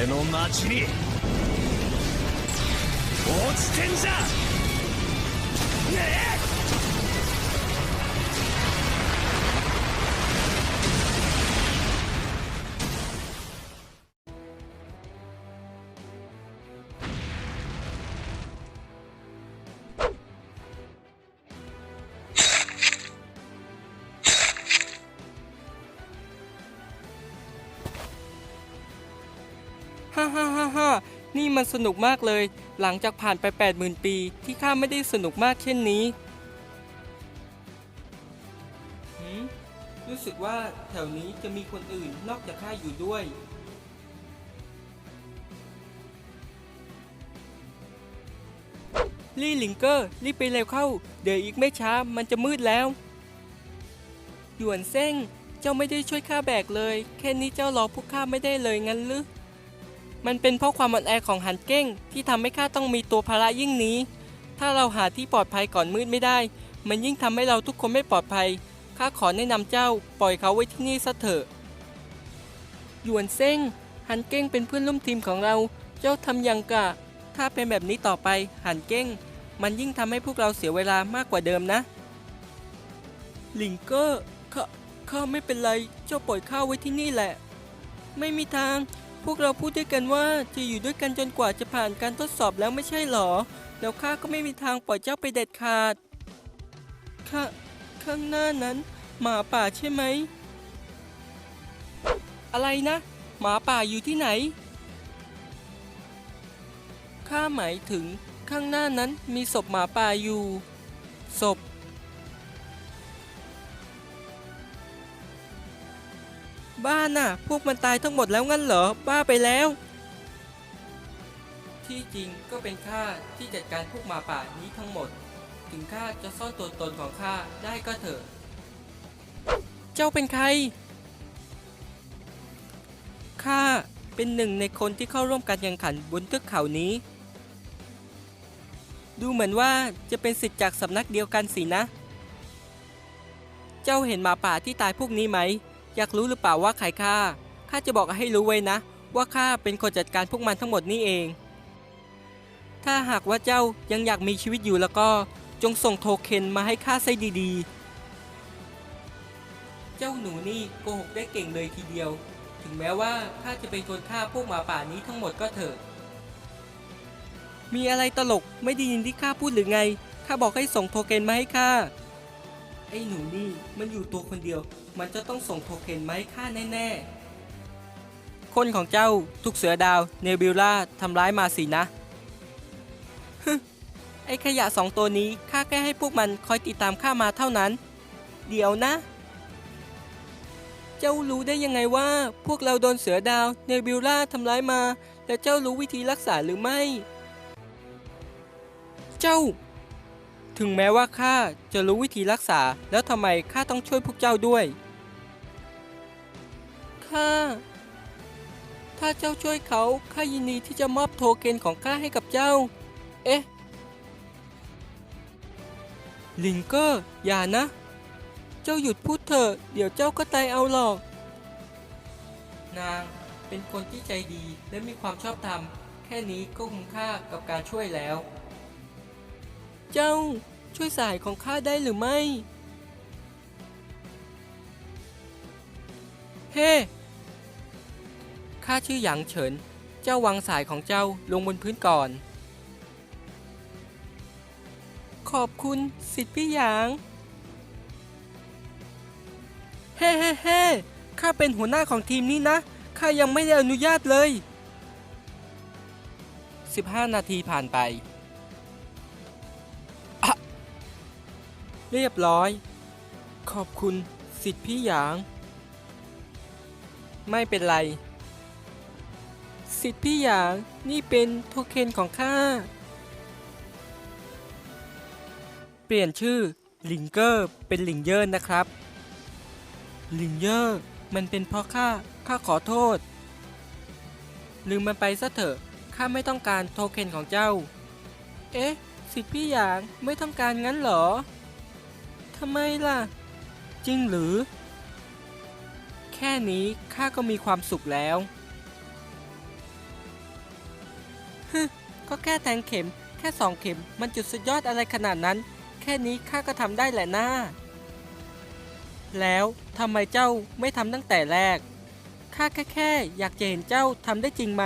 俺の町に落ちてんじゃねえ ฮ่าฮ่าฮ่าฮ่านี่มันสนุกมากเลย หลังจากผ่านไป 80,000 ปี ที่ข้าไม่ได้สนุกมากเช่นนี้หืมรู้สึกว่าแถวนี้จะมีคนอื่นนอกจากข้าอยู่ด้วย ลี่หลิงเกอร์ รีบไปเร็วเข้า เดี๋ยวอีกไม่ช้ามันจะมืดแล้ว หยวนเซ่งเจ้าไม่ได้ช่วยข้าแบกเลย แค่นี้เจ้ารอพวกข้าไม่ได้เลยงั้นหรือ มันเป็นเพราะความอ่อนแอของหันเก้ง ที่ทำให้ข้าต้องมีตัวภาระยิ่งนี้ ถ้าเราหาที่ปลอดภัยก่อนมืดไม่ได้ มันยิ่งทำให้เราทุกคนไม่ปลอดภัย ข้าขอแนะนำเจ้า ปล่อยเขาไว้ที่นี่ซะเถอะ หยวนเซ่งหันเก้งเป็นเพื่อนร่วมทีมของเรา เจ้าทำย่างกะ ถ้าเป็นแบบนี้ต่อไป หันเก้ง มันยิ่งทำให้พวกเราเสียเวลามากกว่าเดิมนะ ลิงเกอร์ข้าข้าไม่เป็นไร เจ้าปล่อยข้าไว้ที่นี่แหละ ไม่มีทาง พวกเราพูดด้วยกันว่าจะอยู่ด้วยกันจนกว่าจะผ่านการทดสอบแล้วไม่ใช่หรอ แล้วข้าก็ไม่มีทางปล่อยเจ้าไปเด็ดขาด ข้าข้างหน้านั้น หมาป่าใช่ไหม อะไรนะ หมาป่าอยู่ที่ไหน ข้าหมายถึงข้างหน้านั้นมีศพหมาป่าอยู่ ศพ บ้าน่ะ พวกมันตายทั้งหมดแล้วงั้นเหรอ บ้าไปแล้ว ที่จริงก็เป็นข้าที่จัดการพวกหมาป่านี้ทั้งหมด ถึงข้าจะซ่อนตัวตนของข้าได้ก็เถอะ เจ้าเป็นใคร ข้าเป็นหนึ่งในคนที่เข้าร่วมการแข่งขันบนเทือกเขานี้ ดูเหมือนว่าจะเป็นสิทธิ์จากสำนักเดียวกันสินะ เจ้าเห็นหมาป่าที่ตายพวกนี้ไหม อยากรู้หรือเปล่าว่าใครฆ่า ข้าจะบอกให้รู้ไว้นะ ว่าข้าเป็นคนจัดการพวกมันทั้งหมดนี่เอง ถ้าหากว่าเจ้ายังอยากมีชีวิตอยู่แล้วก็ จงส่งโทเค็นมาให้ข้าใส่ดีๆ เจ้าหนูนี่โกหกได้เก่งเลยทีเดียว ถึงแม้ว่าข้าจะเป็นคนฆ่าพวกหมาป่านี้ทั้งหมดก็เถอะ มีอะไรตลกไม่ได้ยินที่ข้าพูดหรือไง ข้าบอกให้ส่งโทเค็นมาให้ข้า ไอ้หนูนี่มันอยู่ตัวคนเดียว มันจะต้องส่งโทเค็นมาให้ข้าแน่ๆ คนของเจ้าถูกเสือดาวเนบิวล่าทำร้ายมาสินะฮึไอ้ขยะสองตัวนี้ข้าแค่ให้พวกมันคอยติดตามข้ามาเท่านั้น เดี๋ยวนะ เจ้ารู้ได้ยังไงว่า พวกเราโดนเสือดาวเนบิวล่าทำร้ายมา แล้วเจ้ารู้วิธีรักษาหรือไม่ เจ้า ถึงแม้ว่าข้าจะรู้วิธีรักษาแล้วทำไมข้าต้องช่วยพวกเจ้าด้วยข้าถ้าเจ้าช่วยเขาข้ายินดีที่จะมอบโทเค็นของข้าให้กับเจ้า เอ๊ะ ลิงเกอร์อย่านะ เจ้าหยุดพูดเถอะเดี๋ยวเจ้าก็ตายเอาหรอก นางเป็นคนที่ใจดีและมีความชอบธรรม แค่นี้ก็คุ้มค่ากับการช่วยแล้ว เจ้าช่วยสายของข้าได้หรือไม่ เฮ้ข้าชื่อหยางเฉิน เจ้าวางสายของเจ้าลงบนพื้นก่อน ขอบคุณสิทธิพี่หยาง เฮ้เฮ้เฮ้ข้าเป็นหัวหน้าของทีมนี้นะ ข้ายังไม่ได้อนุญาตเลย 15 นาทีผ่านไป เรียบร้อย ขอบคุณสิทธิพี่หยาง ไม่เป็นไร สิทธิพี่หยางนี่เป็นโทเค็นของข้า เปลี่ยนชื่อลิงเกอร์เป็นลิงเยอร์นะครับ ลิงเยอร์มันเป็นเพราะข้า ข้าขอโทษ ลืมมันไปซะเถอะ ข้าไม่ต้องการโทเค็นของเจ้า เอ๊ะ สิทธิพี่หยางไม่ต้องการงั้นเหรอ ทำไมล่ะ จริงหรือ แค่นี้ข้าก็มีความสุขแล้วก็แค่แทงเข็ม แค่สองเข็ม มันจุดสุดยอดอะไรขนาดนั้น แค่นี้ข้าก็ทำได้แหละนะแล้วทำไมเจ้าไม่ทำตั้งแต่แรก ข้าแค่แค่อยากจะเห็นเจ้าทำได้จริงไหม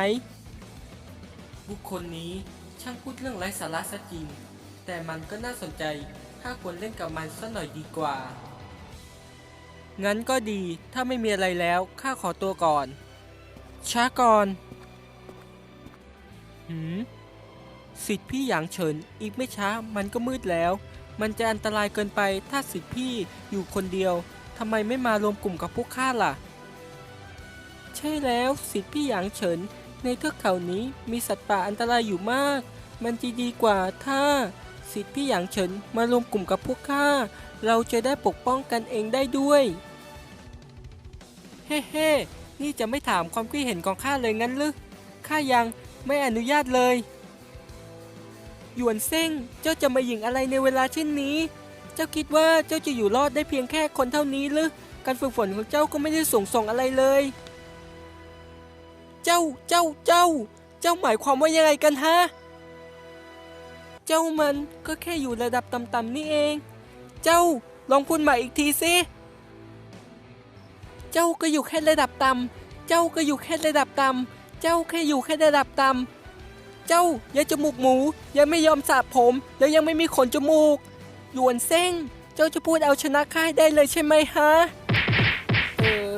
บุคคลนี้ช่างพูดเรื่องไร้สาระซะจริง แต่มันก็น่าสนใจ ข้าควรเล่นกับมันสักหน่อยดีกว่า งั้นก็ดี ถ้าไม่มีอะไรแล้ว ข้าขอตัวก่อน ช้าก่อน หืม สิทธิ์พี่หยางเฉิน อีกไม่ช้ามันก็มืดแล้ว มันจะอันตรายเกินไปถ้าสิทธิ์พี่อยู่คนเดียวทำไมไม่มารวมกลุ่มกับพวกข้าล่ะ ใช่แล้วสิทธิ์พี่หยางเฉิน ในเทือกเขานี้มีสัตว์ป่าอันตรายอยู่มาก มันจะดีกว่าถ้า สิทธิ์พี่หยางเฉินมารวมกลุ่มกับพวกข้า เราจะได้ปกป้องกันเองได้ด้วย เฮ้เฮ้นี่จะไม่ถามความคิดเห็นของข้าเลยงั้นหรือข้ายังไม่อนุญาตเลย หยวนเซ่งเจ้าจะมาหยิงอะไรในเวลาเช่นนี้ เจ้าคิดว่าเจ้าจะอยู่รอดได้เพียงแค่คนเท่านี้หรือการฝึกฝนของเจ้าก็ไม่ได้ส่งส่งอะไรเลย เจ้า เจ้า เจ้า เจ้าหมายความว่ายังไงกันฮะ เจ้ามันก็แค่อยู่ระดับต่ำๆนี่เอง เจ้าลองพูดใหม่อีกทีสิ เจ้าก็อยู่แค่ระดับต่ำ เจ้าก็อยู่แค่ระดับต่ำ เจ้าแค่อยู่แค่ระดับต่ำ เจ้าอย่าจมูกหมูยังไม่ยอมสระผม แล้วยังไม่มีขนจมูก หยวนเซ้ง เจ้าจะพูดเอาชนะข้าได้เลยใช่ไหมฮะ เออ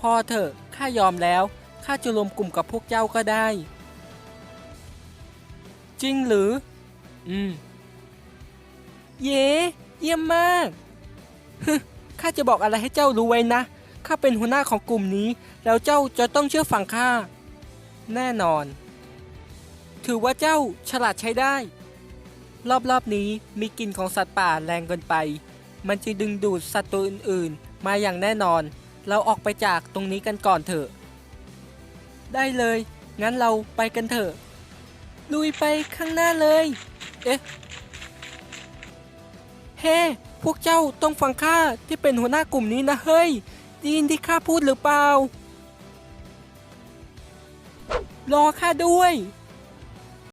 พอเถอะข้ายอมแล้วข้าจะรวมกลุ่มกับพวกเจ้าก็ได้ จริงหรือ อืม เย้เยี่ยมมากฮึข้าจะบอกอะไรให้เจ้ารู้ไว้นะ ข้าเป็นหัวหน้าของกลุ่มนี้ แล้วเจ้าจะต้องเชื่อฟังข้า แน่นอน ถือว่าเจ้าฉลาดใช้ได้ รอบๆนี้มีกลิ่นของสัตว์ป่าแรงเกินไป มันจะดึงดูดสัตว์ตัวอื่นๆ มาอย่างแน่นอน เราออกไปจากตรงนี้กันก่อนเถอะ ได้เลย งั้นเราไปกันเถอะ ลุยไปข้างหน้าเลย เอ๊ะ เฮ้ พวกเจ้าต้องฟังข้าที่เป็นหัวหน้ากลุ่มนี้นะเฮ้ยได้ยินที่ข้าพูดหรือเปล่า รอข้าด้วย